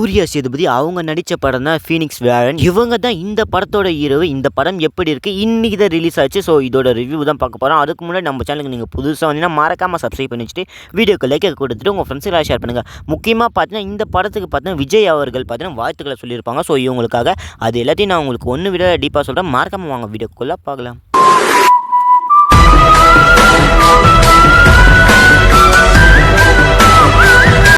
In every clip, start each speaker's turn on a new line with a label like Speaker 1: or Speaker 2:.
Speaker 1: சூர்யா சேதுபதி அவங்க நடித்த படம் தான் ஃபீனிக்ஸ் வேலன் இவங்க தான் இந்த படத்தோட ஹீரோ இந்த படம் எப்படி இருக்குது இன்னைக்கு தான் ரிலீஸ் ஆச்சு. ஸோ இதோட ரிவ்யூ தான் பார்க்க போகிறோம் அதுக்கு முன்னாடி நம்ம சேனலுக்கு நீங்கள் புதுசாக வந்தீங்கன்னா மறக்காமல் சப்ஸ்கிரைப் பண்ணி வச்சுட்டு வீடியோக்கு லைக் கொடுத்துட்டு உங்கள் ஃப்ரெண்ட்ஸுக்கு ஷேர் பண்ணுங்கள் முக்கியமாக பார்த்தீங்கன்னா இந்த படத்துக்கு பார்த்தீங்கன்னா விஜய் அவர்கள் பார்த்தீங்கன்னா வாழ்த்துக்களை சொல்லியிருப்பாங்க. ஸோ இவங்களுக்காக அது எல்லாத்தையும் நான் உங்களுக்கு ஒன்று விட டீப்பாக சொல்கிறேன் மறக்காமல் வாங்க வீடியோக்குள்ளே பார்க்கலாம்.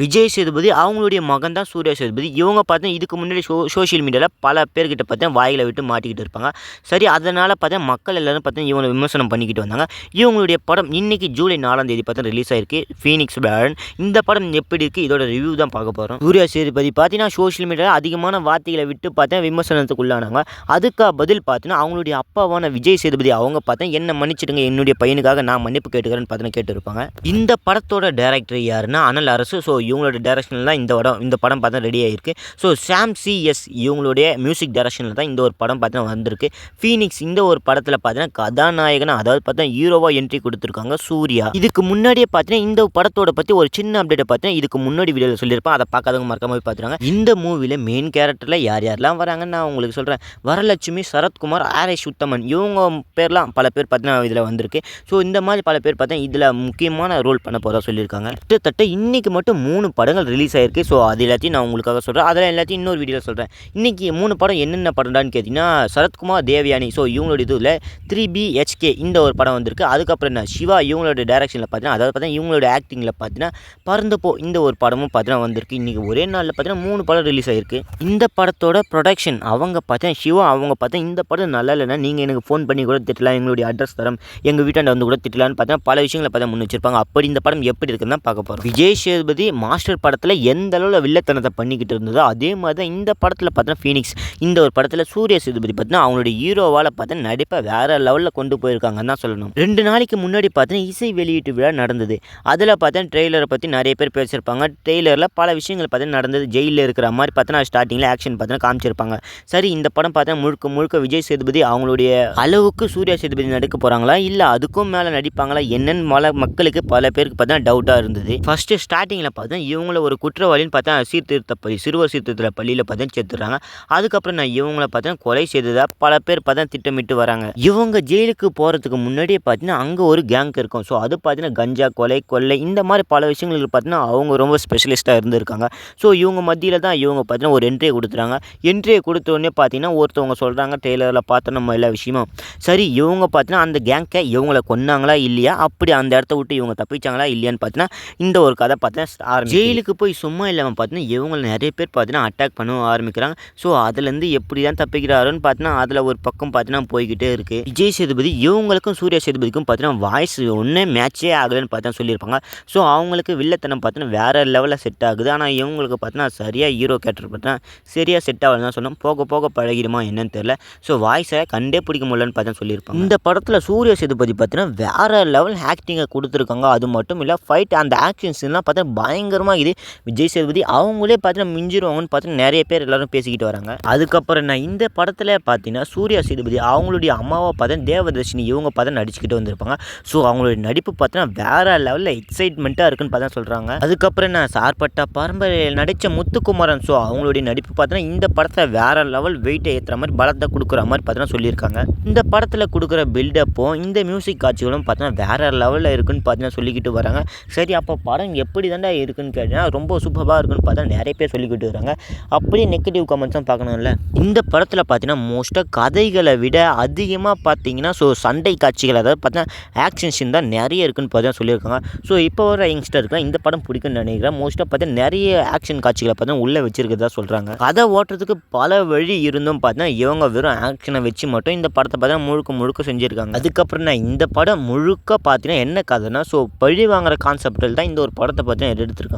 Speaker 1: விஜய் சேதுபதி அவங்களுடைய மகன் தான் சூர்யா சேதுபதி. இவங்க பார்த்தா இதுக்கு முன்னாடி சோ சோஷியல் மீடியாவில் பல பேர்கிட்ட பார்த்தேன் வாயில விட்டு மாட்டிக்கிட்டு இருப்பாங்க. சரி அதனால் பார்த்தா மக்கள் எல்லாரும் பார்த்தா இவங்களை விமர்சனம் பண்ணிக்கிட்டு வந்தாங்க. இவங்களுடைய படம் இன்னைக்கு ஜூலை நாலாம் தேதி பார்த்தா ரிலீஸ் ஆயிருக்கு. ஃபீனிக்ஸ் பேரன் இந்த படம் எப்படி இருக்குது இதோட ரிவ்யூ தான் பார்க்க போகிறோம் சூர்யா சேதுபதி பார்த்தீங்கன்னா சோஷியல் மீடியாவில் அதிகமான வார்த்தைகளை விட்டு பார்த்தேன் விமர்சனத்துக்கு உள்ளானாங்க. அதுக்கு பதில் பார்த்தீங்கன்னா அவங்களுடைய அப்பாவான விஜய் சேதுபதி அவங்க பார்த்தா என்ன மன்னிச்சிடுங்க என்னுடைய பையனுக்காக நான் மன்னிப்பு கேட்டுக்கிறேன்னு பார்த்தீங்கன்னா கேட்டுருப்பாங்க. இந்த படத்தோட டேரக்டர் யாருன்னா அனல் அரசு. ஸோ இவங்களோட டேரக்ஷனில் தான் இந்த படம் இந்த படம் பார்த்தா ரெடி ஆகிருக்கு ஸோ சாம் சிஎஸ் இவங்களுடைய மியூசிக் டேரக்ஷனில் தான் இந்த ஒரு படம் பார்த்தீங்கன்னா வந்திருக்கு. ஃபீனிக்ஸ் இந்த ஒரு படத்தில் பார்த்தீங்கன்னா கதாநாயகனாக அதாவது பார்த்தா ஹீரோவாக என்ட்ரி கொடுத்துருக்காங்க சூர்யா. இதுக்கு முன்னாடியே பார்த்தீங்கன்னா இந்த படத்தோட பற்றி ஒரு சின்ன அப்டேட்டை பார்த்தீங்கன்னா இதுக்கு முன்னாடி வீடியோவில் சொல்லியிருப்பேன். அதை பார்க்காதவங்க மறக்காம போய் பார்த்துருவாங்க இந்த மூவியில் மெயின் கேரக்டரில் யார் யாரெல்லாம் வராங்கன்னு நான் உங்களுக்கு சொல்கிறேன் வரலட்சுமி சரத்குமார் ஆர் எஸ் உத்தமன். இவங்க பேர்லாம் பல பேர் பார்த்தீங்கன்னா இதில் வந்திருக்கு. ஸோ இந்த மாதிரி பல பேர் பார்த்தா இதில் முக்கியமான ரோல் பண்ண போகிறதா சொல்லியிருக்காங்க. கிட்டத்தட்ட இன்றைக்கி மட்டும் மூணு மூணு படங்கள் ரிலீஸ் ஆயிருக்கு. ஸோ அது எல்லாத்தையும் நான் உங்களுக்காக சொல்கிறேன் அதில் எல்லாத்தையும் இன்னொரு வீடியோவில் சொல்கிறேன் இன்றைக்கி மூணு படம் என்னென்ன படம்டான்னு கேட்டிங்கன்னா சரத்குமார் தேவயானி. ஸோ இவங்களோட இதில் த்ரீ பி ஹெச்கே இந்த ஒரு படம் வந்திருக்கு. அதுக்கப்புறம் என்ன? சிவா இவங்களோட டேரக்ஷனில் பார்த்தீங்கன்னா அதாவது பார்த்தீங்கன்னா இவங்களோட ஆக்டிங்கில் பார்த்தீங்கன்னா பறந்தப்போ இந்த ஒரு படமும் பார்த்தீங்கன்னா வந்திருக்கு. இன்றைக்கி ஒரே நாளில் பார்த்தீங்கன்னா மூணு படம் ரிலீஸ் ஆயிருக்கு. இந்த படத்தோட ப்ரொடக்ஷன் அவங்க பார்த்தா சிவா அவங்க பார்த்தா இந்த படம் நல்லா இல்லைன்னா நீங்கள் எனக்கு ஃபோன் பண்ணி கூட திட்டலாம். எங்களுடைய அட்ரஸ் தரம் எங்கள் வீட்டாண்ட வந்து கூட திட்டலாம்னு பார்த்தீங்கன்னா பல விஷயங்களை பார்த்தா முன் வச்சிருப்பாங்க. அப்படி இந்த படம் எப்படி இருக்குன்னு தான் பார்க்க போகிறோம் விஜய் சேதுபதி மாஸ்டர் படத்தில் எந்த அளவில் வில்லத்தனத்தை பண்ணிக்கிட்டு இருந்ததோ அதே மாதிரி தான் இந்த படத்தில் பார்த்தோன்னா ஃபீனிக்ஸ் இந்த ஒரு படத்தில் சூர்யா சேதுபதி பார்த்தீங்கன்னா அவங்களுடைய ஹீரோவால் பார்த்தா நடிப்பை வேறு லெவலில் கொண்டு போயிருக்காங்கன்னு தான் சொல்லணும். ரெண்டு நாளைக்கு முன்னாடி பார்த்தீங்கன்னா இசை வெளியீட்டு விழா நடந்தது. அதில் பார்த்தா ட்ரெய்லரை பற்றி நிறைய பேர் பேசியிருப்பாங்க. ட்ரெய்லரில் பல விஷயங்கள் பார்த்தீங்கன்னா நடந்தது. ஜெயிலில் இருக்கிற மாதிரி பார்த்தீங்கன்னா ஸ்டார்டிங்கில் ஆக்ஷன் பார்த்தீங்கன்னா காமிச்சிருப்பாங்க. சரி இந்த படம் பார்த்தா முழுக்க முழுக்க விஜய் சேதுபதி அவங்களுடைய அளவுக்கு சூர்யா சேதுபதி நடிக்க போகிறாங்களா இல்லை அதுக்கும் மேலே நடிப்பாங்களா? என்னென்னு மல மக்களுக்கு பல பேருக்கு பார்த்தா டவுட்டாக இருந்தது. ஃபஸ்ட்டு ஸ்டார்டிங்கில் பார்த்தா இவங்கள ஒரு குற்றவாளின்னு பார்த்தா சீர்திருத்த பள்ளி சிறுவர் சீர்திருத்த பள்ளியில் பார்த்தா சேர்த்துறாங்க அதுக்கப்புறம் நான் இவங்கள பார்த்தா கொலை செய்ததாக பல பேர் பார்த்தா திட்டமிட்டு வராங்க. இவங்க ஜெயிலுக்கு போகிறதுக்கு முன்னாடியே பார்த்தீங்கன்னா அங்கே ஒரு கேங்க் இருக்கும். ஸோ அது பார்த்தீங்கன்னா கஞ்சா கொலை கொள்ளை இந்த மாதிரி பல விஷயங்களுக்கு பார்த்தீங்கன்னா அவங்க ரொம்ப ஸ்பெஷலிஸ்ட்டாக இருந்திருக்காங்க. ஸோ இவங்க மத்தியில் தான் இவங்க பார்த்தீங்கன்னா ஒரு என்ட்ரியை கொடுத்துறாங்க. என்ட்ரியை கொடுத்த உடனே பார்த்தீங்கன்னா ஒருத்தவங்க சொல்கிறாங்க டெய்லரில் பார்த்த நம்ம எல்லா விஷயமும். சரி இவங்க பார்த்தீங்கன்னா அந்த கேங்கை இவங்கள கொன்னாங்களா இல்லையா? அப்படி அந்த இடத்த விட்டு இவங்க தப்பிச்சாங்களா இல்லையான்னு பார்த்தீங்கன்னா இந்த ஒரு கதை பார்த்தீங்கன்னா ஆரம்பி ஜெயிலுக்கு போய் சும்மா இல்லாமல் பார்த்தீங்கன்னா இவங்க நிறைய பேர் பார்த்தீங்கன்னா அட்டாக் பண்ண ஆரம்பிக்கிறாங்க. ஸோ அதுலேருந்து எப்படி தான் தப்பிக்கிறாருன்னு பார்த்தீங்கன்னா அதில் ஒரு பக்கம் பார்த்தீங்கன்னா போய்கிட்டே இருக்குது விஜய் சேதுபதி இவங்களுக்கும் சூர்யா சேதுபதிக்கும் பார்த்தீங்கன்னா வாய்ஸ் ஒன்றே மேட்சே ஆகலைன்னு பார்த்தா சொல்லியிருப்பாங்க. ஸோ அவங்களுக்கு வில்லத்தனம் பார்த்தீங்கன்னா வேறு லெவலில் செட் ஆகுது. ஆனால் இவங்களுக்கு பார்த்தீங்கன்னா சரியாக ஹீரோ கேரக்டர் பார்த்தீங்கன்னா சரியாக செட் ஆகலன்னு தான் சொன்னோம் போக போக பழகிடுமா என்னன்னு தெரியல. ஸோ வாய்ஸை கண்டே பிடிக்க முடியலன்னு பார்த்தா சொல்லியிருப்பாங்க. இந்த படத்தில் சூர்யா சேதுபதி பார்த்தீங்கன்னா வேறு லெவல் ஆக்டிங்கை கொடுத்துருக்காங்க. அது மட்டும் இல்லை ஃபைட் அந்த ஆக்ஷன்ஸ்லாம் பார்த்தா பயங்கரமாக இது விஜய் சேதுபதி அவங்களே பார்த்தீங்கன்னா மிஞ்சிருவாங்கன்னு பார்த்தீங்கன்னா நிறைய பேர் எல்லாரும் பேசிக்கிட்டு வராங்க. அதுக்கப்புறம் நான் இந்த படத்தில் பார்த்தீங்கன்னா சூர்யா சேதுபதி அவங்களுடைய அம்மாவை பார்த்தா தேவதர்ஷினி இவங்க பார்த்தா நடிச்சுக்கிட்டு வந்திருப்பாங்க. ஸோ அவங்களுடைய நடிப்பு பார்த்தீங்கன்னா வேறு லெவலில் எக்ஸைட்மெண்ட்டாக இருக்குன்னு பார்த்தா சொல்கிறாங்க அதுக்கப்புறம் நான் சார்பட்டா பரம்பரை நடித்த முத்துக்குமாரன். ஸோ அவங்களுடைய நடிப்பு பார்த்தீங்கன்னா இந்த படத்தை வேறு லெவல் வெயிட்டை ஏற்றுற மாதிரி பலத்தை கொடுக்குற மாதிரி பார்த்தீங்கன்னா சொல்லியிருக்காங்க. இந்த படத்தில் கொடுக்குற பில்டப்பும் இந்த மியூசிக் காட்சிகளும் பார்த்தீங்கன்னா வேறு லெவலில் இருக்குன்னு பார்த்தீங்கன்னா சொல்லிக்கிட்டு வராங்க. சரி அப்போ படம் எப்படி தாண்டா இருக்குன்னு கேட்டீங்கன்னா ரொம்ப சூப்பராக இருக்குன்னு பார்த்தா நிறைய பேர் சொல்லிக்கிட்டு இருக்காங்க. அப்படியே நெகட்டிவ் கமெண்ட்ஸும் பார்க்கணும்ல. இந்த படத்தில் பார்த்தீங்கன்னா மோஸ்ட்டாக கதைகளை விட அதிகமாக பார்த்தீங்கன்னா ஸோ சண்டை காட்சிகள் அதாவது பார்த்தீங்கன்னா ஆக்ஷன் சீன் தான் நிறைய இருக்குன்னு பார்த்தீங்கன்னா சொல்லியிருக்காங்க. ஸோ இப்போ வர யங்ஸ்டருக்குலாம் இந்த படம் பிடிக்கும்னு நினைக்கிறேன். மோஸ்ட்டாக பார்த்தீங்கன்னா நிறைய ஆக்ஷன் காட்சிகளை பார்த்தீங்கன்னா உள்ளே வச்சிருக்கிறதா சொல்கிறாங்க கதை ஓட்டுறதுக்கு பல வழி இருந்தும் பார்த்தீங்கன்னா இவங்க வெறும் ஆக்ஷனை வச்சு மட்டும் இந்த படத்தை பார்த்தா முழுக்க முழுக்க செஞ்சுருக்காங்க. அதுக்கப்புறம் நான் இந்த படம் முழுக்க பார்த்தீங்கன்னா என்ன கதைனா ஸோ பழி வாங்குற கான்செப்டில் தான் இந்த ஒரு படத்தை பார்த்தீங்கன்னா எடுத்திருக்காங்க.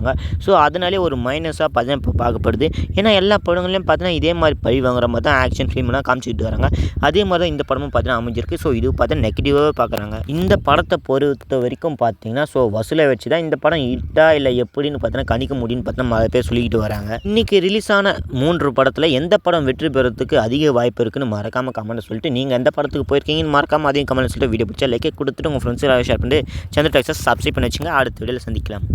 Speaker 1: ஸோ அதனாலே ஒரு மைனஸாக பார்த்தா இப்போ பார்க்கப்படுது. ஏன்னா எல்லா படங்களையும் பார்த்தீங்கன்னா இதே மாதிரி பழி வாங்குற மாதிரி தான் ஆக்ஷன் ஃபிலிம்லாம் காமிச்சிட்டு வராங்க. அதே மாதிரி தான் இந்த படமும் பார்த்தீங்கன்னா அமைஞ்சிருக்கு. ஸோ இது பார்த்தா நெகட்டிவாகவே பார்க்குறாங்க. இந்த படத்தை பொறுத்த வரைக்கும் பார்த்தீங்கன்னா ஸோ வசூலை வச்சு தான் இந்த படம் ஹிட்டா இல்லை எப்படின்னு பார்த்தீங்கன்னா கணிக்க முடியும்னு பார்த்தா நிறைய பேர் சொல்லிக்கிட்டு வராங்க. இன்றைக்கி ரிலீஸ் ஆன மூன்று படத்தில் எந்த படம் வெற்றி பெறத்துக்கு அதிக வாய்ப்பு இருக்குன்னு மறக்காமல் கமெண்ட் சொல்லிட்டு நீங்கள் எந்த படத்துக்கு போயிருக்கீங்கன்னு மறக்காமல் அதையும் கமெண்ட் சொல்லிட்டு வீடியோ பிடிச்சா லைக்கே கொடுத்துட்டு உங்கள் ஃப்ரெண்ட்ஸ் ஷேர் பண்ணிட்டு சந்திர டாக்ஸை சப்ஸ்கிரைப் பண்ணி வச்சுங்க அடுத்த வீடியோவில் சந்திக்கலாம்.